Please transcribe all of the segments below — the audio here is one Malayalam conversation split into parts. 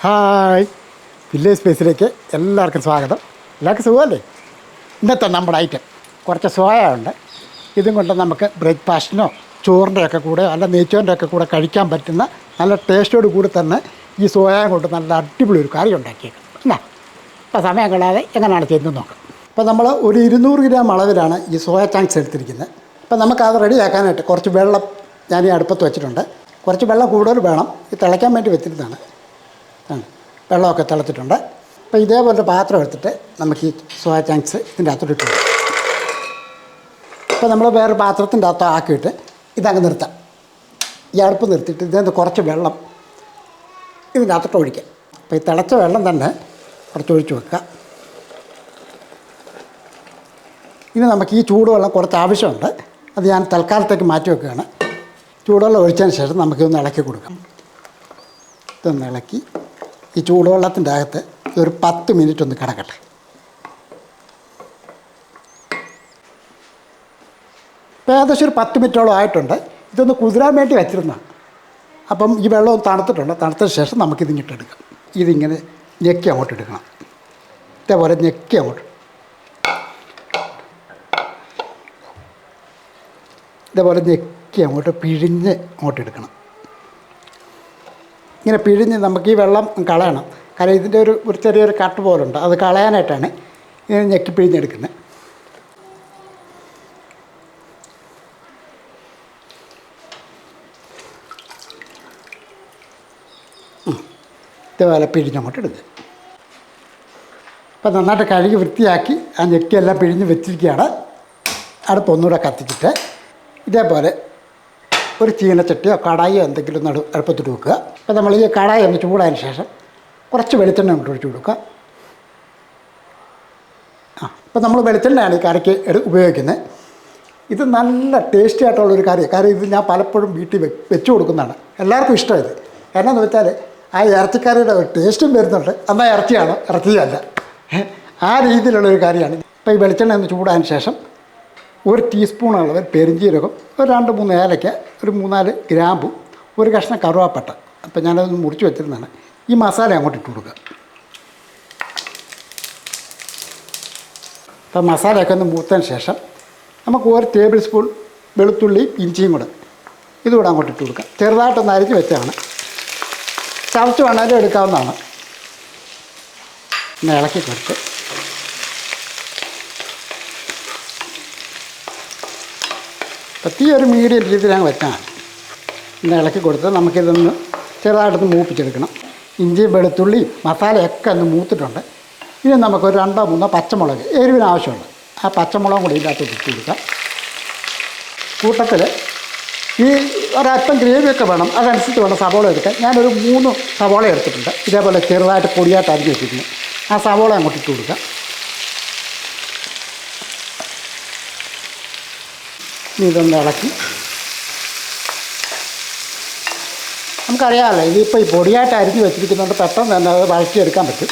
ഹായ്. വില്ലേജ് സ്പേസിലേക്ക് എല്ലാവർക്കും സ്വാഗതം. എല്ലാവർക്കും സുഖമല്ലേ? ഇന്നത്തെ നമ്മുടെ ഐറ്റം കുറച്ച് സോയ ഉണ്ട് ഇതും കൊണ്ട് നമുക്ക് ബ്രേക്ക്ഫാസ്റ്റിനോ ചോറിന്റെ ഒക്കെ കൂടെ അല്ല നെയ്ച്ചോറിന്റെ ഒക്കെ കൂടെ കഴിക്കാൻ പറ്റുന്ന നല്ല ടേസ്റ്റോട് കൂടി തന്നെ ഈ സോയ കൊണ്ട് നല്ല അടിപൊളി ഒരു കറി ഉണ്ടാക്കിയേക്കും. എന്നാ അപ്പോൾ സമയം കളയാതെ എങ്ങനെയാണ് ചെയ്യുന്നത് നോക്കാം. അപ്പോൾ നമ്മൾ ഒരു ഇരുന്നൂറ് ഗ്രാം അളവിലാണ് ഈ സോയ ചാങ്ക്സ് എടുത്തിരിക്കുന്നത്. അപ്പോൾ നമുക്കത് റെഡിയാക്കാനായിട്ട് കുറച്ച് വെള്ളം ഞാൻ ഈ അടുപ്പത്ത് വെച്ചിട്ടുണ്ട്. കുറച്ച് വെള്ളം കൂടുതൽ വേണം. ഇത് തിളയ്ക്കാൻ വേണ്ടി വെച്ചിരുന്നതാണ്. വെള്ളമൊക്കെ തിളച്ചിട്ടുണ്ട്. അപ്പോൾ ഇതേപോലെ പാത്രം എടുത്തിട്ട് നമുക്ക് ഈ സോയ ചാങ്ക്സ് ഇതിന്റെ അകത്തോട്ട് ഇട്ട് അപ്പോൾ നമ്മൾ വേറെ പാത്രത്തിന്റെ അകത്ത് ആക്കിയിട്ട് ഇതങ്ങ് നിർത്താം. ഈ അടുപ്പ് നിർത്തിയിട്ട് ഇതിനകത്ത് കുറച്ച് വെള്ളം ഇതിന്റെ അകത്തോട്ട് ഒഴിക്കാം. അപ്പോൾ ഈ തിളച്ച വെള്ളം തന്നെ കുറച്ച് ഒഴിച്ച് വെക്കുക. ഇനി നമുക്ക് ഈ ചൂടുവെള്ളം കുറച്ച് ആവശ്യമുണ്ട്. അത് ഞാൻ തൽക്കാലത്തേക്ക് മാറ്റി വെക്കുകയാണ്. ചൂടുവെള്ളം ഒഴിച്ചതിന് ശേഷം നമുക്കിതൊന്ന് ഇളക്കി കൊടുക്കാം. ഇതൊന്ന് ഇളക്കി ഈ ചൂടുവെള്ളത്തിന്റെ അകത്ത് ഒരു പത്ത് മിനിറ്റ് ഒന്ന് കിടക്കട്ടെ. ഇപ്പോൾ ഏകദേശം ഒരു പത്ത് മിനിറ്റോളം ആയിട്ടുണ്ട്. ഇതൊന്ന് കുതിരാൻ വേണ്ടി വെച്ചിരുന്നതാണ് അപ്പം ഈ വെള്ളം തണുത്തിട്ടുണ്ട്. തണുത്തതിന് ശേഷം നമുക്കിതിങ്ങിട്ടെടുക്കാം ഇതിങ്ങനെ ഞെക്കി അങ്ങോട്ട് എടുക്കണം. ഇതേപോലെ ഞെക്കി അങ്ങോട്ട്. ഇതേപോലെ ഞെക്കി അങ്ങോട്ട് പിഴിഞ്ഞ് അങ്ങോട്ട് എടുക്കണം. ഇങ്ങനെ പിഴിഞ്ഞ് നമുക്ക് ഈ വെള്ളം കളയണം. കാരണം ഇതിന്റെ ഒരു ഒരു ചെറിയൊരു കട്ട് പോലുണ്ട്. അത് കളയാനായിട്ടാണ് ഇങ്ങനെ ഞെക്കി പിഴിഞ്ഞെടുക്കുന്നത്. ഇതേപോലെ പിഴിഞ്ഞങ്ങോട്ട് എടുക്കുക അപ്പം നന്നായിട്ട് കഴുകി വൃത്തിയാക്കി ആ ഞെക്കിയെല്ലാം പിഴിഞ്ഞ് വെച്ചിരിക്കുകയാണ്. അടുപ്പൊന്നുകൂടെ കത്തിച്ചിട്ട് ഇതേപോലെ ഒരു ചീനച്ചട്ടിയോ കടായിയോ എന്തെങ്കിലും ഒന്ന് എളുപ്പത്തിട്ട് വെക്കുക. അപ്പോൾ നമ്മൾ ഈ കടായി ഒന്ന് ചൂടായതിന് ശേഷം കുറച്ച് വെളിച്ചെണ്ണ കൊണ്ട് ഒഴിച്ചു കൊടുക്കുക. ആ ഇപ്പോൾ നമ്മൾ വെളിച്ചെണ്ണയാണ് ഈ കറിക്ക് ഉപയോഗിക്കുന്നത്. ഇത് നല്ല ടേസ്റ്റി ആയിട്ടുള്ളൊരു കറിയാണ് കാര്യം ഇത് ഞാൻ പലപ്പോഴും വീട്ടിൽ വെച്ച് കൊടുക്കുന്നതാണ്. എല്ലാവർക്കും ഇഷ്ടമായത് എന്നാന്ന് വെച്ചാൽ ആ ഇറച്ചിക്കറിയുടെ ടേസ്റ്റും വരുന്നുണ്ട്. എന്നാൽ ഇറച്ചിയാണ് ഇറച്ചിയല്ല. ആ രീതിയിലുള്ളൊരു കറിയാണ്. ഇപ്പോൾ ഈ വെളിച്ചെണ്ണ ഒന്ന് ചൂടാൻ ശേഷം ഒരു ടീസ്പൂൺ അളവ് പെരിഞ്ജീരകം ഒരു രണ്ട് മൂന്ന് ഏലയ്ക്ക ഒരു മൂന്നാൽ ഗ്രാമ്പും ഒരു കഷ്ണം കറുവാപ്പട്ട. അപ്പോൾ ഞാനത് മുറിച്ച് വെച്ചിരുന്നതാണ്. ഈ മസാല അങ്ങോട്ട് ഇട്ട് കൊടുക്കുക. അപ്പോൾ മസാലയൊക്കെ ഒന്ന് മൂത്തതിന് ശേഷം നമുക്ക് ഒരു ടേബിൾ സ്പൂൺ വെളുത്തുള്ളി ഇഞ്ചിയും കൂടെ ഇതുകൂടെ അങ്ങോട്ട് ഇട്ട് കൊടുക്കുക. ചെറുതായിട്ടൊന്ന് അരിഞ്ഞ് വെച്ചാണ് ചവച്ച് വേണമെങ്കിലും എടുക്കാവുന്നതാണ്. ഇളക്കി കൊടുത്ത് തീ ഒരു മീഡിയം രീതിയിൽ അങ്ങ് വെച്ചാൽ ഇന്ന് ഇളക്കി കൊടുത്ത് നമുക്കിതൊന്ന് ചെറുതായിട്ടൊന്ന് മൂപ്പിച്ചെടുക്കണം. ഇഞ്ചി വെളുത്തുള്ളി മസാലയൊക്കെ ഒന്ന് മൂത്തിട്ടുണ്ട്. ഇനി നമുക്കൊരു രണ്ടോ മൂന്നോ പച്ചമുളക് എരിവിന് ആവശ്യമുണ്ട് ആ പച്ചമുളകും കൂടി ഇതിനകത്ത് കുത്തി കൊടുക്കാം. കൂട്ടത്തിൽ ഈ ഒരല്പം ഗ്രേവിയൊക്കെ വേണം. അതനുസരിച്ച് വേണം സവോള എടുക്കാൻ. ഞാനൊരു മൂന്ന് സവോള എടുത്തിട്ടുണ്ട്. ഇതേപോലെ ചെറുതായിട്ട് പൊടിയായിട്ട് അരിഞ്ഞ് വെച്ചിരുന്നു ആ സവോള അങ്ങോട്ട് ഇട്ട് കൊടുക്കാം. ഇതൊന്ന് ഇളക്കി. നമുക്കറിയാമല്ലോ ഇതിപ്പോൾ ഈ പൊടിയായിട്ട് അരിഞ്ഞ് വെച്ചിരിക്കുന്നതുകൊണ്ട് പെട്ടെന്ന് തന്നെ അത് വഴറ്റിയെടുക്കാൻ പറ്റും.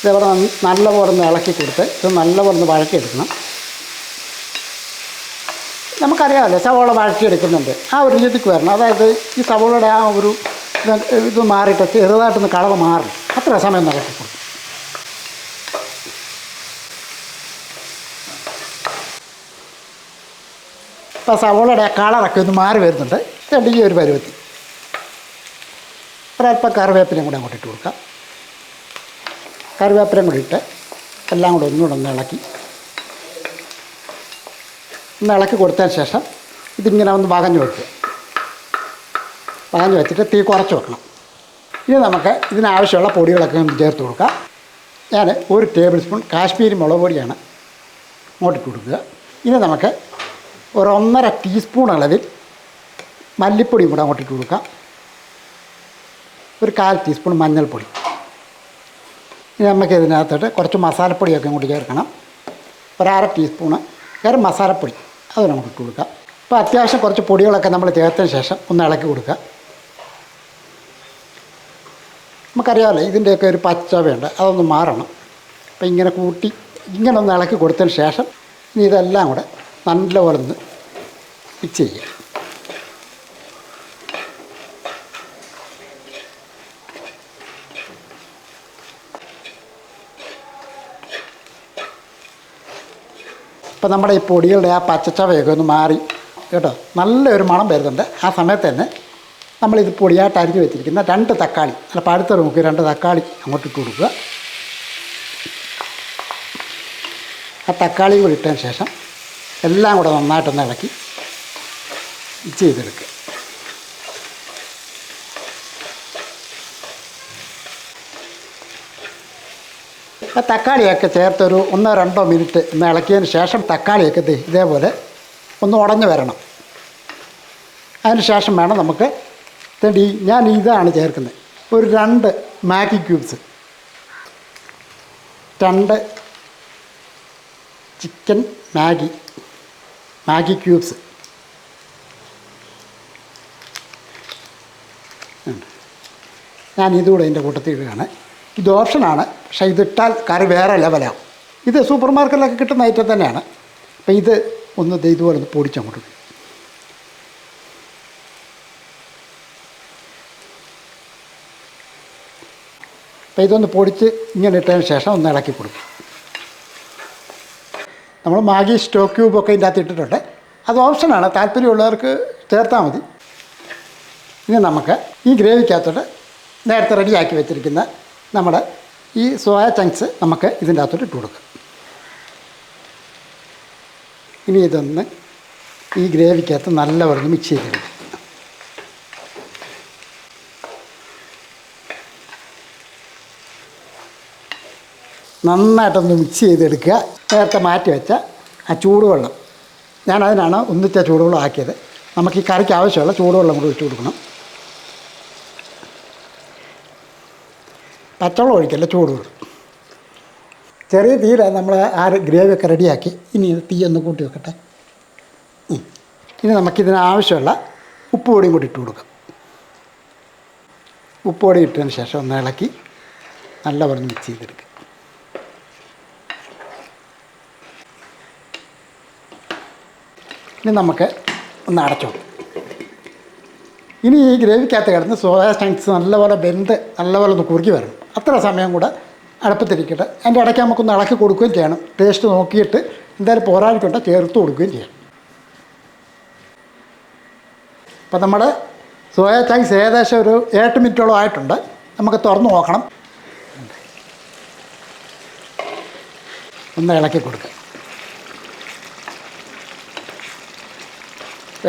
ഇതവിടെ നല്ലപോലെ ഒന്ന് ഇളക്കി കൊടുത്ത് ഇത് നല്ലപോലെ ഒന്ന് വഴറ്റിയെടുക്കണം. നമുക്കറിയാമല്ലോ സവോള വഴറ്റിയെടുക്കുന്നുണ്ട്. ആ ഒരു രീതിക്ക് വരണം. അതായത് ഈ സവോളയുടെ ആ ഒരു ഇത് മാറിയിട്ട് ചെറുതായിട്ടൊന്ന് കളവ് മാറും അത്ര സമയം ഒന്ന് ഇപ്പോൾ സവോളയുടെ ആ കളറൊക്കെ ഒന്ന് മാറി വരുന്നുണ്ട്. രണ്ട് ഈ ഒരു പരുവത്തി ഒരല്പം കറിവേപ്പിലയും കൂടെ അങ്ങോട്ട് ഇട്ട് കൊടുക്കാം. കറിവേപ്പിലയും കൂടി ഇട്ട് എല്ലാം കൂടെ ഒന്നുകൂടെ ഒന്ന് ഇളക്കി. ഒന്ന് ഇളക്കി കൊടുത്തതിന് ശേഷം ഇതിങ്ങനെ ഒന്ന് വകഞ്ഞു വെക്കുക. വകഞ്ഞു വെച്ചിട്ട് തീ കുറച്ച് വെക്കണം. ഇനി നമുക്ക് ഇതിനാവശ്യമുള്ള പൊടികളൊക്കെ ഒന്ന് ചേർത്ത് കൊടുക്കാം. ഞാൻ ഒരു ടേബിൾ സ്പൂൺ കാശ്മീരി മുളക് പൊടിയാണ് അങ്ങോട്ടിട്ട് കൊടുക്കുക. ഇനി നമുക്ക് ഒരു ഒന്നര ടീസ്പൂൺ അളവിൽ മല്ലിപ്പൊടിയും കൂടെ അങ്ങോട്ടിട്ട് കൊടുക്കാം. ഒരു കാൽ ടീസ്പൂൺ മഞ്ഞൾപ്പൊടി. ഇനി നമുക്ക് ഇതിനകത്തോട്ട് കുറച്ച് മസാലപ്പൊടിയൊക്കെ അങ്ങോട്ട് ചേർക്കണം. ഒരര ടീസ്പൂണ് വേറെ മസാലപ്പൊടി അത് നമുക്ക് ഇട്ട് കൊടുക്കാം. അപ്പോൾ അത്യാവശ്യം കുറച്ച് പൊടികളൊക്കെ നമ്മൾ ചേർത്തതിന് ശേഷം ഒന്ന് ഇളക്കി കൊടുക്കുക. നമുക്കറിയാമല്ലോ ഇതിന്റെയൊക്കെ ഒരു പച്ച വേണ്ട അതൊന്ന് മാറണം. അപ്പോൾ ഇങ്ങനെ കൂട്ടി ഇങ്ങനെ ഒന്ന് ഇളക്കി കൊടുത്തതിന് ശേഷം ഇനി ഇതെല്ലാം കൂടെ നല്ലപോലെ ഒന്ന് മിക്സ് ചെയ്യുക ഇപ്പം നമ്മുടെ ഈ പൊടികളുടെ ആ പച്ചച്ചവയൊക്കെ ഒന്ന് മാറി കേട്ടോ. നല്ലൊരു മണം വരുന്നുണ്ട്. ആ സമയത്ത് തന്നെ നമ്മളിത് പൊടിയായിട്ട് അരിഞ്ഞ് വെച്ചിരിക്കുന്ന രണ്ട് തക്കാളി നല്ല പഴുത്ത നോക്കി രണ്ട് തക്കാളി അങ്ങോട്ട് ഇട്ട് കൊടുക്കുക. ആ തക്കാളി കൂടി ഇട്ടതിന് ശേഷം എല്ലാം കൂടെ നന്നായിട്ടൊന്ന് ഇളക്കി ചെയ്തെടുക്കുക ആ തക്കാളിയൊക്കെ ചേർത്തൊരു ഒന്നോ രണ്ടോ മിനിറ്റ് ഒന്ന് ഇളക്കിയതിന് ശേഷം തക്കാളിയൊക്കെ ഇതേപോലെ ഒന്ന് ഉടഞ്ഞു വരണം. അതിന് ശേഷം വേണം നമുക്ക് തേണ്ടി ഞാൻ ഇതാണ് ചേർക്കുന്നത്. ഒരു രണ്ട് മാഗി ക്യൂബ്സ്. രണ്ട് ചിക്കൻ മാഗി. Maggi cubes. ഞാൻ ഇതുകൂടെ എന്റെ കൂട്ടത്തിൽ ഇടുകയാണ്. ഇത് ഓപ്ഷനാണ് പക്ഷേ ഇതിട്ടാൽ കറി വേറെ ലെവലാവും ഇത് സൂപ്പർ മാർക്കറ്റിലൊക്കെ കിട്ടുന്ന ഐറ്റം തന്നെയാണ്. അപ്പോൾ ഇത് ഒന്ന് ഇതുപോലെ ഒന്ന് പൊടിച്ചങ്ങോട്ട് അപ്പം ഇതൊന്ന് പൊടിച്ച് ഇങ്ങനെ ഇട്ടതിന് ശേഷം ഒന്ന് ഇളക്കി കൊടുക്കും നമ്മൾ മാഗി സ്റ്റോക്ക് ക്യൂബൊക്കെ ഇതിന്റെ അകത്ത് ഇട്ടിട്ടുണ്ട്. അത് ഓപ്ഷനാണ് താല്പര്യമുള്ളവർക്ക് ചേർത്താൽ മതി. ഇനി നമുക്ക് ഈ ഗ്രേവിക്കകത്തോട്ട് നേരത്തെ റെഡിയാക്കി വെച്ചിരിക്കുന്ന നമ്മുടെ ഈ സോയ ചങ്ക്സ് നമുക്ക് ഇതിന്റെ അകത്തോട്ട് ഇട്ട് കൊടുക്കാം. ഇനി ഇതൊന്ന് ഈ ഗ്രേവിക്കകത്ത് നല്ലവണ്ണം മിക്സ് ചെയ്തെടുക്കും. നന്നായിട്ടൊന്ന് മിക്സ് ചെയ്തെടുക്കുക. നേരത്തെ മാറ്റി വെച്ച ആ ചൂടുവെള്ളം. ഞാൻ അതിനാണ് ഒന്നിച്ച ചൂടുവെള്ളം ആക്കിയത്. നമുക്ക് ഈ കറിക്ക് ആവശ്യമുള്ള ചൂടുവെള്ളം കൂടി ഒഴിച്ചു കൊടുക്കണം. പച്ചവെള്ളം ഒഴിക്കല്ല ചൂടുവെള്ളം. ചെറിയ തീരെ നമ്മൾ ആ ഗ്രേവിയൊക്കെ റെഡിയാക്കി. ഇനി തീ ഒന്ന് കൂട്ടി വെക്കട്ടെ. ഇനി നമുക്കിതിന് ആവശ്യമുള്ള ഉപ്പ് കൂടി ഇട്ട് കൊടുക്കാം. ഉപ്പ് പൊടി ഇട്ടതിന് ശേഷം ഒന്ന് ഇളക്കി നല്ലപോലെ മിക്സ് ചെയ്തെടുക്കുക. ഇനി നമുക്ക് ഒന്ന് അടച്ചു ഇനി ഈ ഗ്രേവിക്കകത്ത് കിടന്ന് സോയാ ചങ്ക്സ് നല്ലപോലെ വെന്ത് നല്ലപോലെ ഒന്ന് കുറുക്കി വരണം. അത്ര സമയം കൂടെ അടുപ്പത്തിരിക്കട്ടെ. അതിന്റെ ഇടയ്ക്ക് നമുക്കൊന്ന് ഇളക്കി കൊടുക്കുകയും ചെയ്യണം. ടേസ്റ്റ് നോക്കിയിട്ട് എന്തായാലും പോരാടിക്കൊണ്ട് ചേർത്ത് കൊടുക്കുകയും ചെയ്യണം അപ്പം നമ്മുടെ സോയാ ചങ്ക്സ് ഏകദേശം ഒരു എട്ട് മിനിറ്റോളം ആയിട്ടുണ്ട്. നമുക്ക് തുറന്ന് നോക്കണം. ഒന്ന് ഇളക്കി കൊടുക്കുക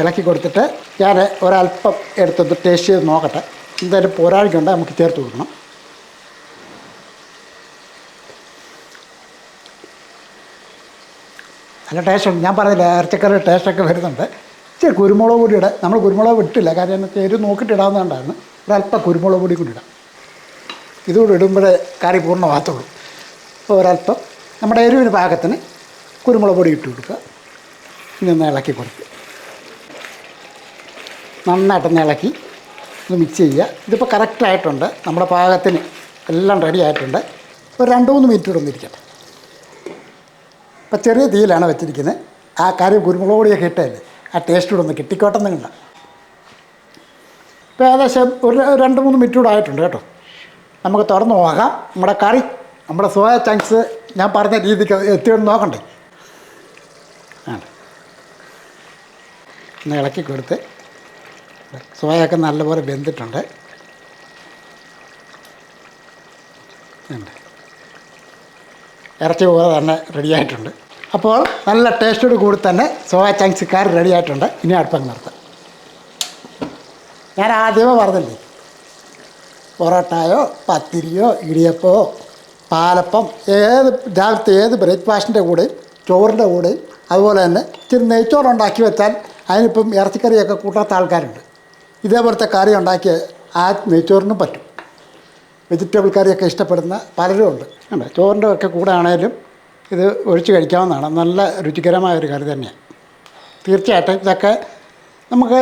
ഇളക്കി കൊടുത്തിട്ട് ഞാൻ ഒരല്പം എടുത്തൊന്ന് ടേസ്റ്റ് ചെയ്ത് നോക്കട്ടെ. എന്തായാലും പോരാളിക്കുണ്ട് നമുക്ക് ചേർത്ത് കൊടുക്കണം. നല്ല ടേസ്റ്റ് ഉണ്ട്. ഞാൻ പറഞ്ഞില്ല ഇറച്ചക്കറിയുടെ ടേസ്റ്റൊക്കെ വരുന്നുണ്ട്. ഇച്ചിരി കുരുമുളക് പൊടി ഇടാം. നമ്മൾ കുരുമുളക് ഇട്ടില്ല കാര്യം എന്ന് വെച്ചാൽ നോക്കിയിട്ട് ഇടാവുന്നതുകൊണ്ടാണ് ഒരല്പം കുരുമുളക് പൊടി കൂടി ഇടാം. ഇതുകൂടി ഇടുമ്പോഴേ കറി പൂർണമാകത്തുള്ളൂ. അപ്പോൾ ഒരല്പം നമ്മുടെ എരിവിന് പാകത്തിന് കുരുമുളക് പൊടി ഇട്ട് കൊടുക്കുക. ഇനി ഒന്ന് ഇളക്കി കൊടുക്കുക. നന്നായിട്ടൊന്ന് ഇളക്കി ഒന്ന് മിക്സ് ചെയ്യുക ഇതിപ്പോൾ കറക്റ്റായിട്ടുണ്ട് നമ്മുടെ പാകത്തിന് എല്ലാം റെഡി ആയിട്ടുണ്ട്. ഒരു രണ്ട് മൂന്ന് മിനിറ്റ് കൂടെ ഒന്നിരിക്കട്ടെ ഇപ്പം ചെറിയ തീയിലാണ് വെച്ചിരിക്കുന്നത്. ആ കറി കുരുമുളക് പൊടിയൊക്കെ ഇട്ടതല്ലേ ആ ടേസ്റ്റ് കൂടെ ഒന്ന് കിട്ടിക്കോട്ടെ കണ്ട ഇപ്പോൾ ഏകദേശം ഒരു രണ്ട് മൂന്ന് മിനിറ്റ് കൂടെ ആയിട്ടുണ്ട് കേട്ടോ. നമുക്ക് തുറന്ന് നോക്കാം. നമ്മുടെ കറി നമ്മുടെ സോയ ചങ്ക്സ് ഞാൻ പറഞ്ഞ രീതിക്ക് എത്തിയൊന്ന് നോക്കണ്ടേ? ആണ്? ഒന്ന് ഇളക്കി കൊടുത്ത് സോയൊക്കെ നല്ലപോലെ വെന്തിട്ടുണ്ട്. ഇറച്ചി പോലെ തന്നെ റെഡിയായിട്ടുണ്ട് അപ്പോൾ നല്ല ടേസ്റ്റോട് കൂടി തന്നെ സോയ ചങ്ക്സ് കറി റെഡി ആയിട്ടുണ്ട്. ഇനി അടുപ്പം നിർത്താം. ഞാൻ ആദ്യമേ പറഞ്ഞില്ലേ? പൊറോട്ടയോ പത്തിരിയോ ഇടിയപ്പോ പാലപ്പം ഏത് രാവിലത്തെ ഏത് ബ്രേക്ക്ഫാസ്റ്റിന്റെ കൂടെയും ചോറിന്റെ കൂടെയും അതുപോലെ തന്നെ ഇച്ചിരി നെയ്ച്ചോറുണ്ടാക്കി വെച്ചാൽ അതിനിപ്പം ഇറച്ചിക്കറിയൊക്കെ കൂട്ടാത്ത ആൾക്കാരുണ്ട്. ഇതേപോലത്തെ കറി ഉണ്ടാക്കിയ ആ നെയ്ച്ചോറിനും പറ്റും. വെജിറ്റബിൾ കറിയൊക്കെ ഇഷ്ടപ്പെടുന്ന പലരും ഉണ്ട്. ഉണ്ട് ചോറിന്റെ ഒക്കെ കൂടെ ആണേലും ഇത് ഒഴിച്ച് കഴിക്കാവുന്നതാണ്. നല്ല രുചികരമായ ഒരു കറി തന്നെയാണ്. തീർച്ചയായിട്ടും ഇതൊക്കെ നമുക്ക്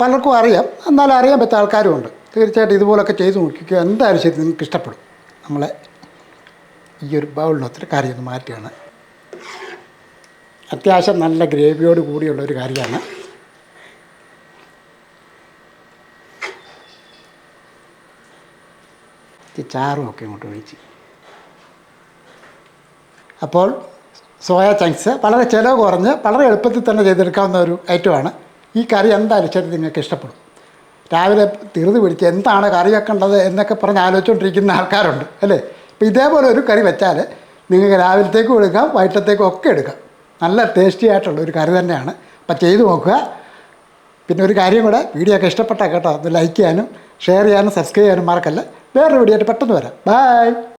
പലർക്കും അറിയാം. എന്നാലും അറിയാൻ പറ്റിയ ആൾക്കാരും ഉണ്ട്. തീർച്ചയായിട്ടും ഇതുപോലൊക്കെ ചെയ്ത് നോക്കിക്കുക എന്തായാലും ശരി നിങ്ങൾക്ക് ഇഷ്ടപ്പെടും. നമ്മളെ ഈ ഒരു ബൗളിനൊത്തിരി കറി ഒന്ന് മാറ്റുകയാണ് അത്യാവശ്യം നല്ല ഗ്രേവിയോട് കൂടിയുള്ള ഒരു കറിയാണ്. ചാറും ഒക്കെ ഇങ്ങോട്ട് ഒഴിച്ച്. അപ്പോൾ സോയ ചങ്ക്സ് വളരെ ചിലവ് കുറഞ്ഞ് വളരെ എളുപ്പത്തിൽ തന്നെ ചെയ്തെടുക്കാവുന്ന ഒരു ഐറ്റമാണ്. ഈ കറി എന്തായാലും ശരി നിങ്ങൾക്ക് ഇഷ്ടപ്പെടും. രാവിലെ തിറുതി പിടിച്ച് എന്താണ് കറി വെക്കേണ്ടത് എന്നൊക്കെ പറഞ്ഞ് ആലോചിച്ചുകൊണ്ടിരിക്കുന്ന ആൾക്കാരുണ്ട് അല്ലേ? അപ്പോൾ ഇതേപോലെ ഒരു കറി വെച്ചാൽ നിങ്ങൾക്ക് രാവിലത്തേക്കും എടുക്കാം വൈകിട്ടത്തേക്കും ഒക്കെ എടുക്കാം. നല്ല ടേസ്റ്റി ആയിട്ടുള്ള ഒരു കറി തന്നെയാണ്. അപ്പോൾ ചെയ്തു നോക്കുക. പിന്നെ ഒരു കാര്യം കൂടെ വീഡിയോ ഒക്കെ ഇഷ്ടപ്പെട്ടാൽ കേട്ടോ ഒന്ന് ലൈക്ക് ചെയ്യാനും ഷെയർ ചെയ്യാനും സബ്സ്ക്രൈബ് ചെയ്യാനും മറക്കല്ല. വേറൊരു വീഡിയോ ആയിട്ട് പെട്ടെന്ന് വരാം. ബൈ